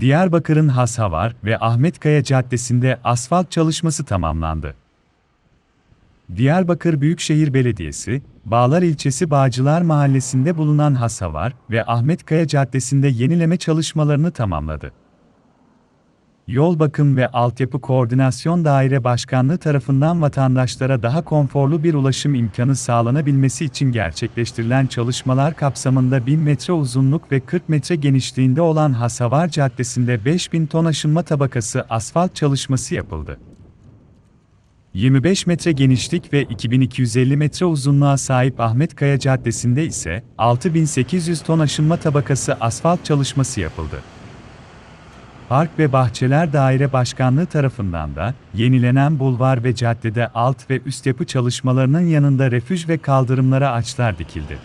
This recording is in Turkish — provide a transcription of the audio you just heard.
Diyarbakır'ın Hashavar ve Ahmetkaya Caddesi'nde asfalt çalışması tamamlandı. Diyarbakır Büyükşehir Belediyesi, Bağlar ilçesi Bağcılar Mahallesi'nde bulunan Hashavar ve Ahmetkaya Caddesi'nde yenileme çalışmalarını tamamladı. Yol Bakım ve Altyapı Koordinasyon Daire Başkanlığı tarafından vatandaşlara daha konforlu bir ulaşım imkanı sağlanabilmesi için gerçekleştirilen çalışmalar kapsamında 1000 metre uzunluk ve 40 metre genişliğinde olan Hasavar Caddesi'nde 5000 ton aşınma tabakası asfalt çalışması yapıldı. 25 metre genişlik ve 2250 metre uzunluğa sahip Ahmet Kaya Caddesi'nde ise 6800 ton aşınma tabakası asfalt çalışması yapıldı. Park ve Bahçeler Daire Başkanlığı tarafından da yenilenen bulvar ve caddede alt ve üst yapı çalışmalarının yanında refüj ve kaldırımlara ağaçlar dikildi.